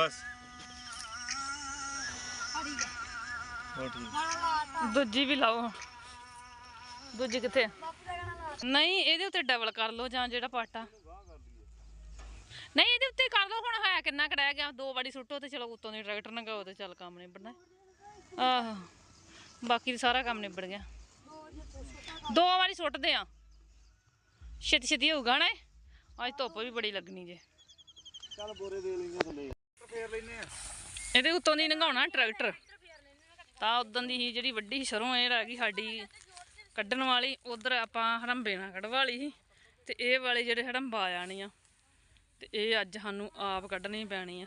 ਬਸ। ਠੀਕ ਦੂਜੀ ਵੀ ਲਾਓ ਦੂਜੀ ਕਿੱਥੇ? ਨਹੀਂ ਇਹਦੇ ਉੱਤੇ ਡਬਲ ਕਰ ਲਓ ਜਾਂ ਜਿਹੜਾ ਪਾਟਾ। ਨਹੀਂ ਇਹਦੇ ਉੱਤੇ ਕਰ ਲਓ ਹੁਣ ਹੈ ਕਿੰਨਾ ਕੁ ਰਹਿ ਗਿਆ। ਦੋ ਵਾਰੀ ਸੁੱਟੋ ਤੇ ਚਲੋ ਉੱਤੋਂ ਦੀ ਟਰੈਕਟਰ ਨਗਾਓ ਤੇ ਚੱਲ ਕੰਮ ਨਿਬੜਨਾ। ਆਹ ਬਾਕੀ ਸਾਰਾ ਕੰਮ ਨਿਬੜ ਗਿਆ। ਦੋ ਵਾਰੀ ਸੁੱਟਦੇ ਆ। ਛੇਤੀ ਛੇਤੀ ਹੋਊਗਾ ਨਾ ਇਹ। ਅੱਜ ਧੁੱਪ ਵੀ ਬੜੀ ਲੱਗਣੀ ਜੇ। ਚੱਲ ਬੋਰੇ ਦੇ ਲੈਂਗੇ ਥੱਲੇ ਫੇਰ ਲੈਨੇ ਆ। ਇਹਦੇ ਉੱਤੋਂ ਦੀ ਲੰਘਾਉਣਾ ਟਰੈਕਟਰ। ਤਾਂ ਉਦੋਂ ਦੀ ਹੀ ਜਿਹੜੀ ਵੱਡੀ ਸਰੋਂ, ਇਹ ਰਹਿ ਗਈ ਸਾਡੀ ਕੱਢਣ ਵਾਲੀ। ਉਧਰ ਆਪਾਂ ਹੜੰਬੇ ਨਾਲ ਕਢਵਾ ਲਈ ਸੀ ਤੇ ਇਹ ਵਾਲੇ ਜਿਹੜੇ ਹੜੰਬਾ ਆ ਆ। ਤੇ ਇਹ ਅੱਜ ਸਾਨੂੰ ਆਪ ਕੱਢਣੀ ਪੈਣੀ ਆ।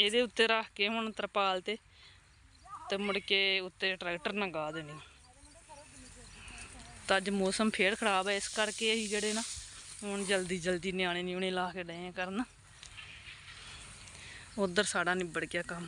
ਇਹਦੇ ਉੱਤੇ ਰੱਖ ਕੇ ਹੁਣ ਤਰਪਾਲ ਤੇ ਤੇ ਮੁੜ ਕੇ ਉੱਤੇ ਟਰੈਕਟਰ ਨਗਾ ਦੇਣੀ। ਤਾਂ ਅੱਜ ਮੌਸਮ ਫੇਰ ਖਰਾਬ ਹੈ ਇਸ ਕਰਕੇ ਅਸੀਂ ਜਿਹੜੇ ਨਾ ਹੁਣ ਜਲਦੀ ਜਲਦੀ ਨਿਆਣੇ ਨਿਉਣੇ ਲਾ ਕੇ ਡਏ ਕਰਨ। ਉਧਰ ਸਾਡਾ ਨਿਬੜ ਗਿਆ ਕੰਮ।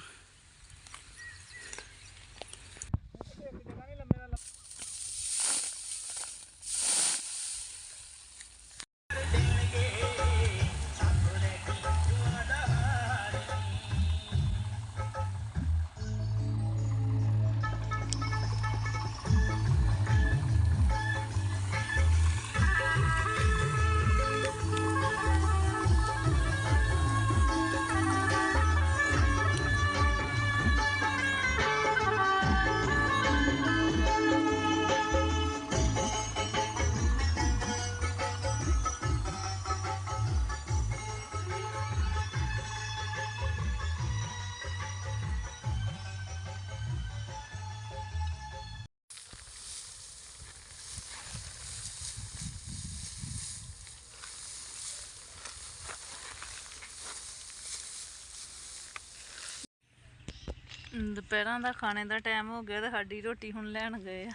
ਦੁਪਹਿਰਾਂ ਦਾ ਖਾਣੇ ਦਾ ਟਾਈਮ ਹੋ ਗਿਆ ਤੇ ਸਾਡੀ ਰੋਟੀ ਹੁਣ ਲੈਣ ਗਏ ਆ।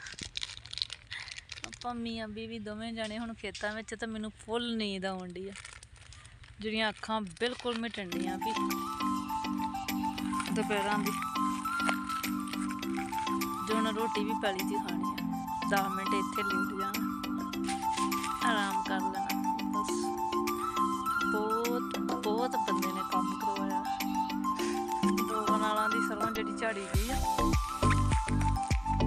ਆਪਾਂ ਮੀਆਂ ਬੀਵੀ ਦੋਵੇਂ ਜਾਣੇ ਹੁਣ ਖੇਤਾਂ ਵਿੱਚ ਤਾਂ ਮੈਨੂੰ ਫੁੱਲ ਨੀਂਦ ਆਉਣ ਡਈ ਆ। ਜਿਹੜੀਆਂ ਅੱਖਾਂ ਬਿਲਕੁਲ ਮਿਟਣ ਵੀ ਦੁਪਹਿਰਾਂ ਦੀ। ਜੋ ਹੁਣ ਰੋਟੀ ਵੀ ਪੈਲੀ ਦੀ ਖਾਣੀ ਆ। 10 ਮਿੰਟ ਇੱਥੇ ਲੇਟ ਜਾਣਾ। ਆਰਾਮ ਕਰ। ਝਾੜੀ ਗਈ ਆ।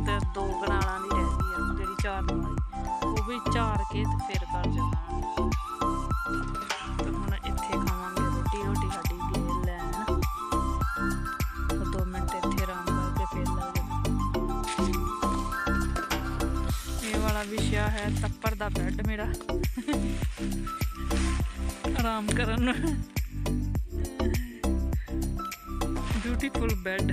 ਤੇ ਦੋ ਕਨਾਲਾਂ ਦੀ ਰਹਿ ਗਈ ਆ, ਜਿਹੜੀ ਝਾੜਨ ਵਾਲੀ ਉਹ ਵੀ ਝਾੜ ਕੇ ਤੇ ਫਿਰ ਕਰ ਜਾਣਾ। ਤੇ ਹੁਣ ਇੱਥੇ ਖਾਵਾਂਗੇ ਰੋਟੀ ਰੋਟੀ ਸਾਡੀ ਗਏ ਲੈਣ। ਦੋ ਮਿੰਟ ਇੱਥੇ ਆਰਾਮ ਕਰਕੇ ਫਿਰ ਲੱਗ ਇਹ ਵਾਲਾ ਵਿਸ਼ਾ ਹੈ ਤੱਪਰ ਦਾ ਬੈੱਡ ਮੇਰਾ। ਆਰਾਮ ਕਰਨ। ਨੂੰ ਬਿਊਟੀਫੁਲ ਬੈੱਡ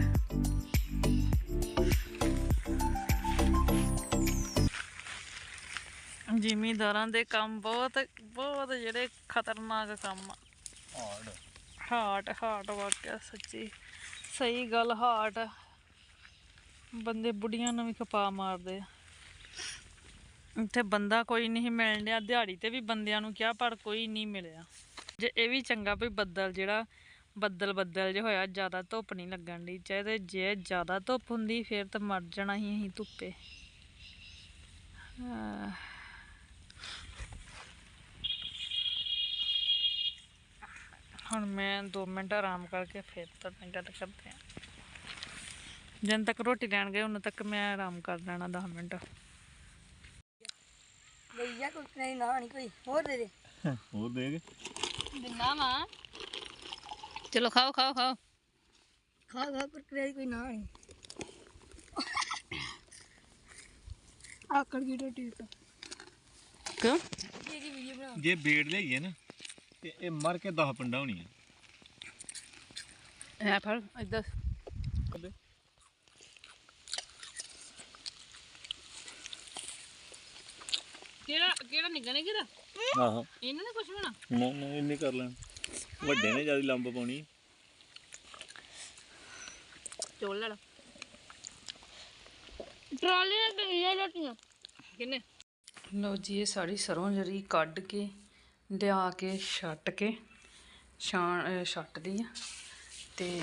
ਜ਼ਿਮੀਂਦਾਰਾਂ ਦੇ ਕੰਮ ਬਹੁਤ ਬਹੁਤ ਜਿਹੜੇ ਖਤਰਨਾਕ ਕੰਮ ਆ। ਹਾਰਡ ਹਾਰਟ ਹਾਰਟ ਵਾਕਿਆ ਸੱਚੀ। ਸਹੀ ਗੱਲ ਹਾਰਟ ਬੰਦੇ ਬੁੱਢੀਆਂ ਨੂੰ ਵੀ ਖਪਾ ਮਾਰਦੇ ਆ। ਇੱਥੇ ਬੰਦਾ ਕੋਈ ਨਹੀਂ ਮਿਲਣ ਡਿਆ। ਦਿਹਾੜੀ ਤੇ ਵੀ ਬੰਦਿਆਂ ਨੂੰ ਕਿਹਾ ਪਰ ਕੋਈ ਨਹੀਂ ਮਿਲਿਆ। ਜੇ ਇਹ ਵੀ ਚੰਗਾ ਵੀ ਬੱਦਲ ਜਿਹੜਾ ਬੱਦਲ ਬੱਦਲ ਜਿਹਾ ਹੋਇਆ ਜ਼ਿਆਦਾ ਧੁੱਪ ਨਹੀਂ ਲੱਗਣ ਦੀ ਚਾਹੇ ਜੇ ਜ਼ਿਆਦਾ ਧੁੱਪ ਹੁੰਦੀ ਫਿਰ ਤਾਂ ਮਰ ਜਾਣਾ ਸੀ ਅਸੀਂ ਧੁੱਪੇ। ਆਹ। ਹੁਣ ਮੈਂ 2 ਮਿੰਟ ਆਰਾਮ ਕਰਕੇ ਫਿਰ ਤਾਂ ਗੱਲ ਕਰਦੇ ਆ ਜਦ ਤੱਕ ਰੋਟੀ ਲੈਣ ਗਏ ਉਦੋਂ ਤੱਕ ਮੈਂ ਆਰਾਮ ਕਰ ਲੈਣਾ 10 ਮਿੰਟ। ਭਈਆ ਕੋਈ? ਨਹੀਂ ਨਾ ਨਹੀਂ ਕੋਈ। ਹੋਰ ਦੇ ਦੇ। ਉਹ ਦੇਖ ਦਿੰਦਾ ਵਾ। ਚਲੋ ਖਾਓ ਖਾਓ ਖਾਓ। ਖਾ ਖਾ ਕੁਰਕਰੇ ਕੋਈ ਨਾ ਨਹੀਂ। ਆਕੜ ਗਈ ਰੋਟੀ। ਤਾਂ ਕਿਉਂ? ਕੀ ਕੀ ਵੀਡੀਓ ਬਣਾ ਜੇ ਬੇੜ ਲਈਏ ਨਾ। ਤੇ ਇਹ ਮਰ ਕੇ 10 ਪੰਡਾ ਹੋਣੀਆਂ। ਐ ਫੜ ਕਦੇ ਕਿਹੜਾ ਕਿਹੜਾ ਨਿੱਗਾ ਨੇ ਕਿਹਦਾ? ਆਹੋ। ਇਹਨਾਂ ਨੇ ਕੁਛ ਬਣਾ ਨਾ ਨਾ ਇੰਨੇ ਕਰ ਲੈਣ। ਵੱਡੇ ਨੇ ਜ਼ਿਆਦਾ ਲੰਬ ਪਾਉਣੀ। ਚੋਲ ਲੈ ਲਾ। ਟਰਾਲੀ ਨਾਲ ਪਈਆਂ ਰੋਟੀਆਂ। ਕਿੰਨੇ? ਲਓ ਜੀ ਇਹ ਸਾਡੀ ਸਰੋਂ ਜਰੀ ਕੱਢ ਕੇ ਲਿਆ ਕੇ ਛੱਟ ਕੇ, ਛਾਣ ਛੱਟਦੀ ਆ ਤੇ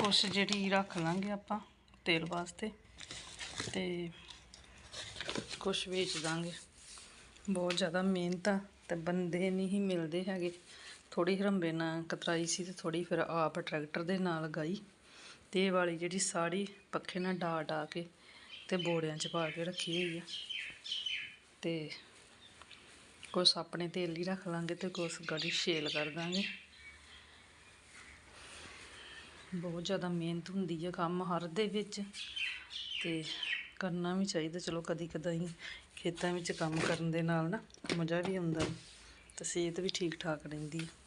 ਕੁਛ ਜਿਹੜੀ ਰੱਖ ਲਾਂਗੇ ਆਪਾਂ ਤੇਲ ਵਾਸਤੇ ਤੇ ਕੁਛ ਵੇਚ ਦਾਂਗੇ। ਬਹੁਤ ਜ਼ਿਆਦਾ ਮਿਹਨਤ ਆ ਤੇ ਬੰਦੇ ਨਹੀਂ ਹੀ ਮਿਲਦੇ ਹੈਗੇ। ਥੋੜੀ ਹਰੰਬੇ ਨਾਲ ਕਤਰਾਈ ਸੀ ਤੇ ਥੋੜੀ ਫਿਰ ਆਪ ਟਰੈਕਟਰ ਦੇ ਨਾਲ ਗਾਈ ਤੇ ਇਹ ਵਾਲੀ ਜਿਹੜੀ ਸਾੜੀ ਪੱਖੇ ਨਾਲ ਡਾ ਡਾ ਕੇ ਤੇ ਬੋੜਿਆਂ 'ਚ ਪਾ ਕੇ ਰੱਖੀ ਹੋਈ ਆ। ਤੇ ਕੁਛ ਆਪਣੇ ਤੇਲ ਹੀ ਰੱਖ ਲਾਂਗੇ ਤੇ ਕੁਛ ਗੜੀ ਛੇਲ ਕਰ ਦਾਂਗੇ। ਬਹੁਤ ਜ਼ਿਆਦਾ ਮਿਹਨਤ ਹੁੰਦੀ ਹੈ ਕੰਮ ਹਰ ਦੇ ਵਿੱਚ ਤੇ ਕਰਨਾ ਵੀ ਚਾਹੀਦਾ, ਚਲੋ ਕਦੀ ਕਦਾਈ ਖੇਤਾਂ ਵਿੱਚ ਕੰਮ ਕਰਨ ਦੇ ਨਾਲ ਨਾ ਮਜ਼ਾ ਵੀ ਆਉਂਦਾ। ਹੈ ਤੇ ਸਿਹਤ ਵੀ ਠੀਕ ਠਾਕ ਰਹਿੰਦੀ ਹੈ